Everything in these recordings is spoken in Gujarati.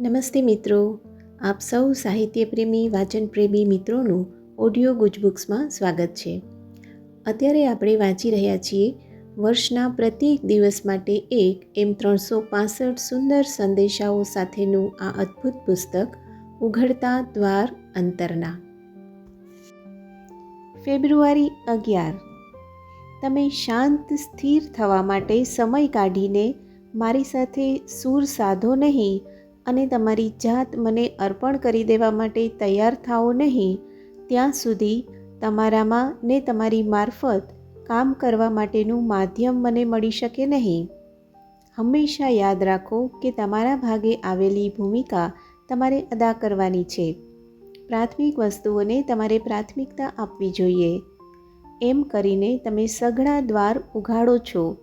નમસ્તે મિત્રો. આપ સૌ સાહિત્યપ્રેમી, વાચનપ્રેમી મિત્રોનું ઓડિયો ગુજબુક્સમાં સ્વાગત છે. અત્યારે આપણે વાંચી રહ્યા છીએ વર્ષના પ્રત્યેક દિવસ માટે એક એમ ત્રણસો પાસઠ સુંદર સંદેશાઓ સાથેનું આ અદ્ભુત પુસ્તક, ઉઘડતા દ્વાર અંતરના. ફેબ્રુઆરી અગિયાર. તમે શાંત, સ્થિર થવા માટે સમય કાઢીને મારી સાથે સૂર સાધો નહીં અને તમારી જાત મને અર્પણ કરી દેવા માટે તૈયાર થાઓ નહીં. ત્યાં સુધી તમારામાં ને તમારી મારફત કામ કરવા માટેનું માધ્યમ મને મળી શકે નહીં. હંમેશા યાદ રાખો કે તમારા ભાગે આવેલી ભૂમિકા તમારે અદા કરવાની છે. પ્રાથમિક વસ્તુઓને તમારે પ્રાથમિકતા આપવી જોઈએ. એમ કરીને તમે સઘળા દ્વાર ઉઘાડો છો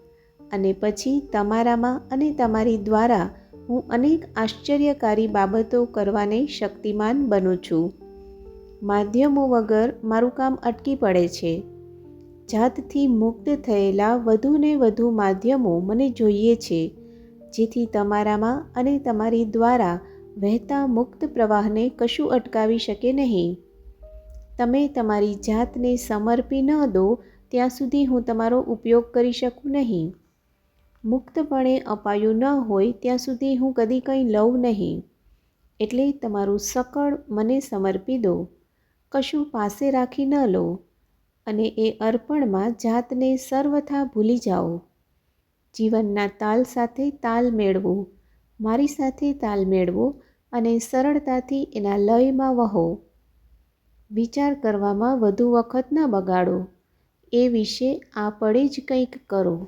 અને પછી તમારામાં અને તમારી દ્વારા હું અનેક આશ્ચર્યકારી બાબતો કરવાને શક્તિમાન બનું છું. માધ્યમો વગર મારું કામ અટકી પડે છે. જાતથી મુક્ત થયેલા વધુને વધુ માધ્યમો મને જોઈએ છે, જેથી તમારામાં અને તમારી દ્વારા વહેતા મુક્ત પ્રવાહને કશું અટકાવી શકે નહીં. તમે તમારી જાતને સમર્પી ન દો, ત્યાં સુધી હું તમારો ઉપયોગ કરી શકું નહીં. મુક્તપણે અપાયું ન હોય ત્યાં સુધી હું કદી કંઈ લઉં નહીં. એટલે તમારું સકળ મને સમર્પી દો. કશું પાસે રાખી ન લો. અને એ અર્પણમાં જાતને સર્વથા ભૂલી જાઓ. જીવનના તાલ સાથે તાલ મેળવો. મારી સાથે તાલ મેળવો અને સરળતાથી એના લયમાં વહો. વિચાર કરવામાં વધુ વખત ન બગાડો. એ વિશે આ પડે જ કંઈક કરો.